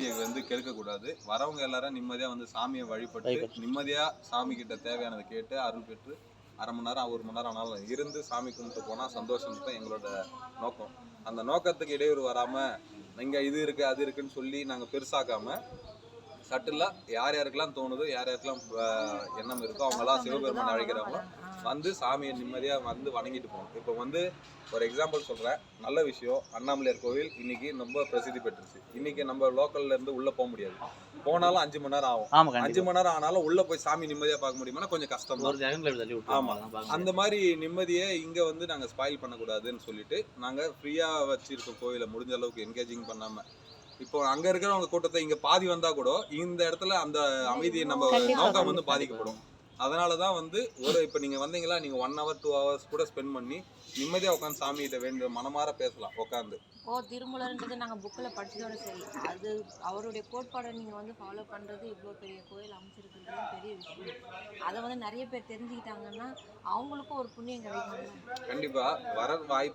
இதை வந்து கெடுக்கக்கூடாது வரவங்க எல்லாரும் நிம்மதியா வந்து சாமியை வழிபட்டு வழிபட்டு. நிம்மதியா சாமி கிட்ட தேவையானதை கேட்டு அருள் பெற்று அரை மணி நேரம் ஒரு மணி நேரம் ஆனாலும் இருந்து சாமி கும்பிட்டு போனா சந்தோஷம் தான் எங்களோட நோக்கம் அந்த நோக்கத்துக்கு இடையூறு வராம இங்க இது இருக்கு அது இருக்குன்னு சொல்லி நாங்க பெருசாக்காம சட்டிலா யார் யாருக்கெல்லாம் தோணுதோ யார் யாருக்கெல்லாம் எண்ணம் இருக்கோ அவங்கெல்லாம் சிவபெருமான் அழைக்கிறவங்க வந்து சாமியை நிம்மதியா வந்து வணங்கிட்டு போகணும். இப்போ வந்து ஒரு எக்ஸாம்பிள் சொல்றேன். நல்ல விஷயம். அண்ணாமலையார் கோவில் இன்னைக்கு ரொம்ப பிரசித்தி பெற்றுச்சு. இன்னைக்கு நம்ம லோக்கல்ல இருந்து உள்ள போக முடியாது. போனாலும் அஞ்சு மணி நேரம் ஆகும். அஞ்சு மணி நேரம் ஆனாலும் உள்ள போய் சாமி நிம்மதியா பார்க்க முடியுமானா கொஞ்சம் கஷ்டம் தான். ஒரு ஜெகன்ல தள்ளி ஆமா. விட்டுருவாங்க அந்த மாதிரி நிம்மதியை இங்க வந்து நாங்க ஸ்பாயில் பண்ணக்கூடாதுன்னு சொல்லிட்டு நாங்க ஃப்ரீயா வச்சிருக்க கோயிலை முடிஞ்ச அளவுக்கு என்கேஜிங் பண்ணாம இப்போ அங்க இருக்கிறவங்க கூட்டத்தை இங்க பாதி வந்தா கூட இந்த இடத்துல அந்த அமைதியை நம்ம கண்டிப்பா, நோக்கம் வந்து கண்டிப்பா. பாதிக்கப்படும். அதனால தான் வந்து ஒரு இப்போ நீங்கள் வந்தீங்களா நீங்கள் ஒன் ஹவர் டூ ஹவர்ஸ் கூட ஸ்பெண்ட் பண்ணி நிம்மதியாக உட்காந்து சாமிகிட்ட வேண்டிய மனமார பேசலாம் உட்காந்து ஓ திருமலர்ன்றது நாங்கள் புக்கில் படிச்சதோட சரி. அது அவருடைய கோட்பாடை நீங்கள் வந்து ஃபாலோ பண்ணுறது இவ்வளோ பெரிய கோயில் அமைச்சிருக்கிறது பெரிய விஷயம். அதை வந்து நிறைய பேர் தெரிஞ்சுக்கிட்டாங்கன்னா அவங்களுக்கும் ஒரு புண்ணியம் கிடைக்கும். கண்டிப்பாக வர வாய்ப்பு